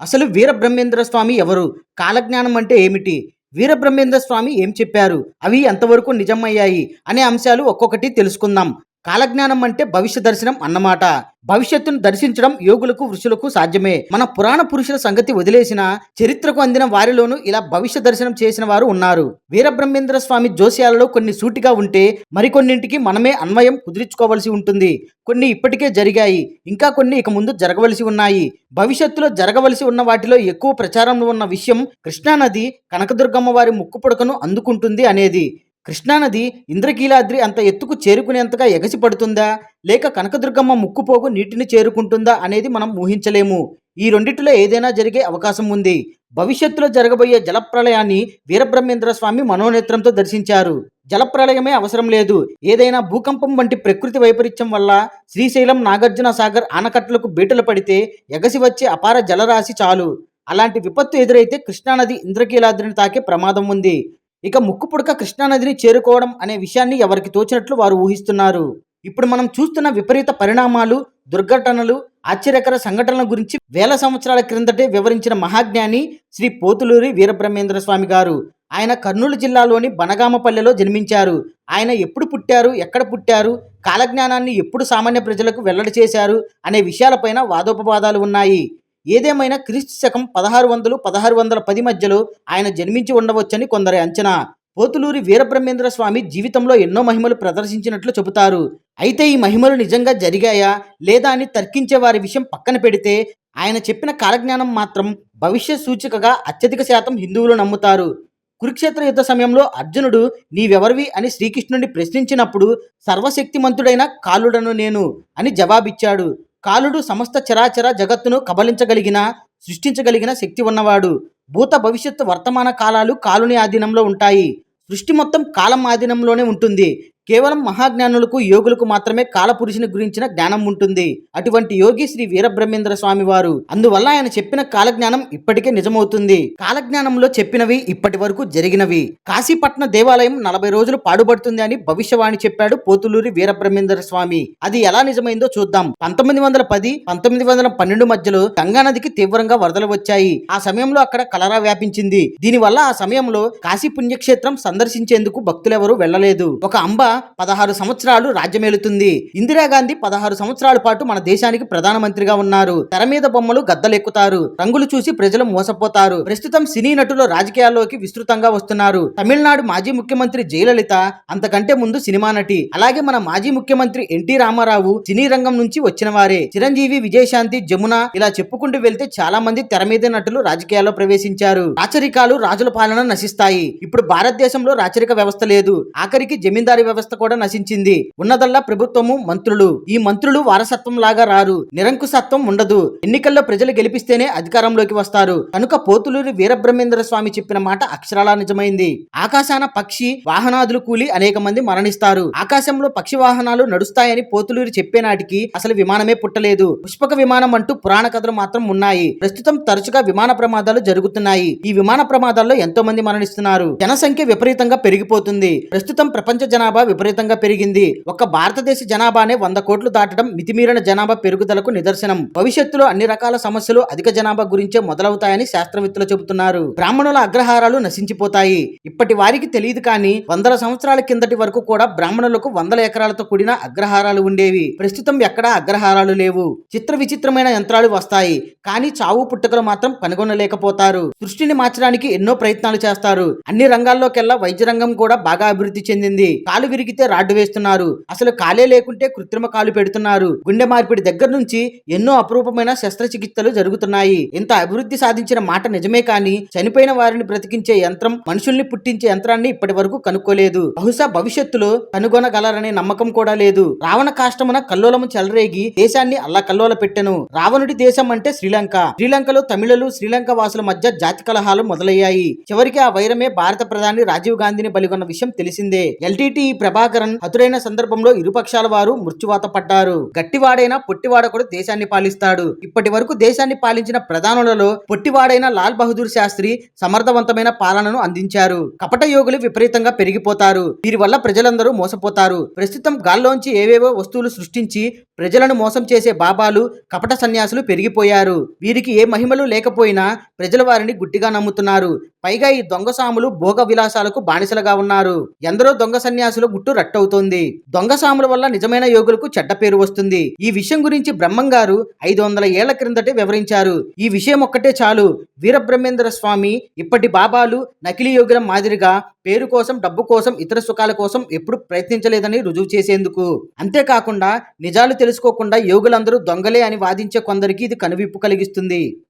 అసలు వీరబ్రహ్మేంద్ర స్వామి ఎవరు? కాలజ్ఞానం అంటే ఏమిటి? వీరబ్రహ్మేంద్ర స్వామి ఏం చెప్పారు? అవి ఎంతవరకు నిజమయ్యాయి? అనే అంశాలు ఒక్కొక్కటి తెలుసుకుందాం. కాలజ్ఞానం అంటే భవిష్య దర్శనం అన్నమాట. భవిష్యత్తును దర్శించడం యోగులకు ఋషులకు సాధ్యమే. మన పురాణ పురుషుల సంగతి వదిలేసిన చరిత్రకు అందిన వారిలోనూ ఇలా భవిష్య దర్శనం చేసిన వారు ఉన్నారు. వీరబ్రహ్మేంద్ర స్వామి జోస్యాలలో కొన్ని సూటిగా ఉంటే మరికొన్నింటికి మనమే అన్వయం కుదిరించుకోవలసి ఉంటుంది. కొన్ని ఇప్పటికే జరిగాయి. ఇంకా కొన్ని ఇక ముందు జరగవలసి ఉన్నాయి. భవిష్యత్తులో జరగవలసి ఉన్న వాటిలో ఎక్కువ ప్రచారంలో ఉన్న విషయం కృష్ణానది కనకదుర్గమ్మ వారి ముక్కు పుడకను అందుకుంటుంది అనేది. కృష్ణానది ఇంద్రకీలాద్రి అంత ఎత్తుకు చేరుకునేంతగా ఎగసి పడుతుందా లేక కనకదుర్గమ్మ ముక్కుపోగు నీటిని చేరుకుంటుందా అనేది మనం ఊహించలేము. ఈ రెండిటిలో ఏదైనా జరిగే అవకాశం ఉంది. భవిష్యత్తులో జరగబోయే జలప్రళయాన్ని వీరబ్రహ్మేంద్ర స్వామి మనోనేత్రంతో దర్శించారు. జలప్రళయమే అవసరం లేదు. ఏదైనా భూకంపం వంటి ప్రకృతి వైపరీత్యం వల్ల శ్రీశైలం నాగార్జున సాగర్ ఆనకట్టలకు బీటలు పడితే ఎగసి వచ్చే అపార జలరాశి చాలు. అలాంటి విపత్తు ఎదురైతే కృష్ణానది ఇంద్రకీలాద్రిని తాకే ప్రమాదం ఉంది. ఇక ముక్కు పుడక కృష్ణానదిని చేరుకోవడం అనే విషయాన్ని ఎవరికి తోచినట్లు వారు ఊహిస్తున్నారు. ఇప్పుడు మనం చూస్తున్న విపరీత పరిణామాలు దుర్ఘటనలు ఆశ్చర్యకర సంఘటనల గురించి వేల సంవత్సరాల క్రిందటే వివరించిన మహాజ్ఞాని శ్రీ పోతులూరి వీరబ్రహ్మేంద్ర స్వామి గారు. ఆయన కర్నూలు జిల్లాలోని బనగామపల్లెలో జన్మించారు. ఆయన ఎప్పుడు పుట్టారు ఎక్కడ పుట్టారు కాలజ్ఞానాన్ని ఎప్పుడు సామాన్య ప్రజలకు వెల్లడి చేశారు అనే విషయాలపైన వాదోపవాదాలు ఉన్నాయి. ఏదేమైనా క్రీస్తు శకం పదహారు వందలు పదహారు వందల పది మధ్యలో ఆయన జన్మించి ఉండవచ్చని కొందరి అంచనా. పోతులూరి వీరబ్రహ్మేంద్ర స్వామి జీవితంలో ఎన్నో మహిమలు ప్రదర్శించినట్లు చెబుతారు. అయితే ఈ మహిమలు నిజంగా జరిగాయా? లేదా అని తర్కించే వారి విషయం పక్కన పెడితే ఆయన చెప్పిన కాలజ్ఞానం మాత్రం భవిష్య సూచికగా అత్యధిక శాతం హిందువులు నమ్ముతారు. కురుక్షేత్ర యుద్ధ సమయంలో అర్జునుడు నీవెవరివి? అని శ్రీకృష్ణుడిని ప్రశ్నించినప్పుడు సర్వశక్తిమంతుడైన కాలుడను నేను అని జవాబిచ్చాడు. కాలుడు సమస్త చరాచర జగత్తును కబలించగలిగిన సృష్టించగలిగిన శక్తి ఉన్నవాడు. భూత భవిష్యత్తు వర్తమాన కాలాలు కాలుని ఆధీనంలో ఉంటాయి. సృష్టి మొత్తం కాలం ఆధీనంలోనే ఉంటుంది. కేవలం మహాజ్ఞానులకు యోగులకు మాత్రమే కాలపురుషుని గురించిన జ్ఞానం ఉంటుంది. అటువంటి యోగి శ్రీ వీరబ్రహ్మేంద్ర స్వామి వారు అందువల్ల ఆయన చెప్పిన కాలజ్ఞానం ఇప్పటికే నిజమవుతుంది. కాలజ్ఞానంలో చెప్పినవి ఇప్పటి వరకు జరిగినవి. కాశీపట్న దేవాలయం నలభై రోజులు పాడుబడుతుంది అని భవిష్యవాణి చెప్పాడు పోతులూరి వీరబ్రహ్మేంద్ర స్వామి. అది ఎలా నిజమైందో చూద్దాం. పంతొమ్మిది వందల పది పంతొమ్మిది వందల పన్నెండు మధ్యలో గంగానదికి తీవ్రంగా వరదలు వచ్చాయి. ఆ సమయంలో అక్కడ కలరా వ్యాపించింది. దీనివల్ల ఆ సమయంలో కాశీ పుణ్యక్షేత్రం సందర్శించేందుకు భక్తులెవరూ వెళ్ళలేదు ఒక అంబ పదహారు సంవత్సరాలు రాజ్యమేలుతుంది. ఇందిరాగాంధీ పదహారు సంవత్సరాల పాటు మన దేశానికి ప్రధానమంత్రిగా ఉన్నారు. తెర మీద బొమ్మలు గద్దలెక్కుతారు. రంగులు చూసి ప్రజలు మోసపోతారు. ప్రస్తుతం సినీ నటులు రాజకీయాల్లోకి విస్తృతంగా వస్తున్నారు. తమిళనాడు మాజీ ముఖ్యమంత్రి జయలలిత అంతకంటే ముందు సినిమా నటి అలాగే మన మాజీ ముఖ్యమంత్రి ఎన్టీ రామారావు సినీ రంగం నుంచి వచ్చిన వారే. చిరంజీవి విజయశాంతి జమున ఇలా చెప్పుకుంటూ వెళ్తే చాలా మంది తెర మీద నటులు రాజకీయాల్లో ప్రవేశించారు. రాచరికాలు రాజుల పాలన నశిస్తాయి. ఇప్పుడు భారతదేశంలో రాచరిక వ్యవస్థ లేదు. ఆఖరికి జమీందారీ వ్యవస్థ కూడా నశించింది. ఉన్నదల్లా ప్రభుత్వము మంత్రులు. ఈ మంత్రులు వారసత్వం లాగా రారు. నిరంకుశత్వం ఉండదు. ఎన్నికల్లో ప్రజలు గెలిపిస్తేనే అధికారంలోకి వస్తారు. కనుక పోతులూరి వీరబ్రహ్మేంద్ర స్వామి చెప్పిన మాట అక్షరాలా నిజమైంది. ఆకాశాన పక్షి వాహనాదులు కూలి అనేక మంది మరణిస్తారు. ఆకాశంలో పక్షి వాహనాలు నడుస్తాయని పోతులూరి చెప్పేనాటికి అసలు విమానమే పుట్టలేదు. పుష్పక విమానం అంటూ పురాణ కథలు మాత్రం ఉన్నాయి. ప్రస్తుతం తరచుగా విమాన ప్రమాదాలు జరుగుతున్నాయి. ఈ విమాన ప్రమాదాల్లో ఎంతో మంది మరణిస్తున్నారు. జనసంఖ్య విపరీతంగా పెరిగిపోతుంది. ప్రస్తుతం ప్రపంచ జనాభా విపరీతంగా పెరిగింది. ఒక్క భారతదేశ జనాభానే వంద కోట్లు దాటడం మితిమీరిన జనాభా పెరుగుదలకు నిదర్శనం. భవిష్యత్తులో అన్ని రకాల సమస్యలు అధిక జనాభా గురించే మొదలవుతాయని శాస్త్రవేత్తలు చెబుతున్నారు. బ్రాహ్మణుల అగ్రహారాలు నశించిపోతాయి. ఇప్పటి వారికి తెలియదు కానీ వందల సంవత్సరాల కిందటి వరకు కూడా బ్రాహ్మణులకు వందల ఎకరాలతో కూడిన అగ్రహారాలు ఉండేవి. ప్రస్తుతం ఎక్కడా అగ్రహారాలు లేవు. చిత్ర విచిత్రమైన యంత్రాలు వస్తాయి. కానీ చావు పుట్టుకలు మాత్రం కనుగొనలేకపోతారు. సృష్టిని మార్చడానికి ఎన్నో ప్రయత్నాలు చేస్తారు. అన్ని రంగాల్లోకెల్లా వైద్య రంగం కూడా బాగా అభివృద్ధి చెందింది. కాలు విరిగితే రాడ్డు వేస్తున్నారు. అసలు కాలే లేకుంటే కృత్రిమ కాలు పెడుతున్నారు. గుండె మార్పిడి దగ్గర నుంచి ఎన్నో అపరూపమైన శస్త్రచికిత్సలు జరుగుతున్నాయి. ఇంత అభివృద్ధి సాధించిన మాట నిజమే కానీ చనిపోయిన వారిని బ్రతికించే యంత్రం మనుషుల్ని పుట్టించే యంత్రాన్ని ఇప్పటి వరకు కనుక్కోలేదు. బహుశా భవిష్యత్తులో కనుగొనగలరనే నమ్మకం కూడా లేదు. రావణ కాష్టమున కల్లోలము చెలరేగి దేశాన్ని అల్లా కల్లోల పెట్టెను. రావణుడి దేశం అంటే శ్రీలంక. శ్రీలంకలో తమిళలు శ్రీలంక వాసుల మధ్య జాతి కలహాలు మొదలయ్యాయి. చివరికి ఆ వైరమే భారత ప్రధాని రాజీవ్ గాంధీని బలిగొన్న విషయం తెలిసిందే. ఎల్టీటీ ప్రభాకరన్ హతుడైన సందర్భంలో ఇరుపక్షాల వారు మృత్యువాత పడ్డారు. గట్టివాడైన పొట్టివాడొకడు దేశాన్ని పాలిస్తాడు. ఇప్పటి వరకు దేశాన్ని పాలించిన ప్రధానులలో పొట్టివాడైన లాల్ బహదూర్ శాస్త్రి సమర్థవంతమైన పాలనను అందించారు. కపట యోగులు విపరీతంగా పెరిగిపోతారు. వీరి వల్ల ప్రజలందరూ మోసపోతారు. ప్రస్తుతం గాల్లోంచి ఏవేవో వస్తువులు సృష్టించి ప్రజలను మోసం చేసే బాబాలు కపట సన్యాసులు పెరిగిపోయారు. వీరికి ఏ మహిమలు లేకపోయినా ప్రజల వారిని గుడ్డిగా నమ్ముతున్నారు. పైగా ఈ దొంగ సాములు భోగ విలాసాలకు బానిసలుగా ఉన్నారు. ఎందరో దొంగ సన్యాసులు గుట్టు రట్టవుతోంది. దొంగ సాముల వల్ల నిజమైన యోగులకు చెడ్డ పేరు వస్తుంది. ఈ విషయం గురించి బ్రహ్మం గారు ఐదు వందల ఏళ్ళ క్రిందటే వివరించారు. ఈ విషయం ఒక్కటే చాలు. వీరబ్రహ్మేంద్ర స్వామి ఇప్పటి బాబాలు నకిలీ యోగుల మాదిరిగా పేరు కోసం డబ్బు కోసం ఇతర సుఖాల కోసం ఎప్పుడు ప్రయత్నించలేదని రుజువు చేసేందుకు. అంతేకాకుండా నిజాలు తెలుసుకోకుండా యోగులందరూ దొంగలే అని వాదించే కొందరికి ఇది కనువిప్పు కలిగిస్తుంది.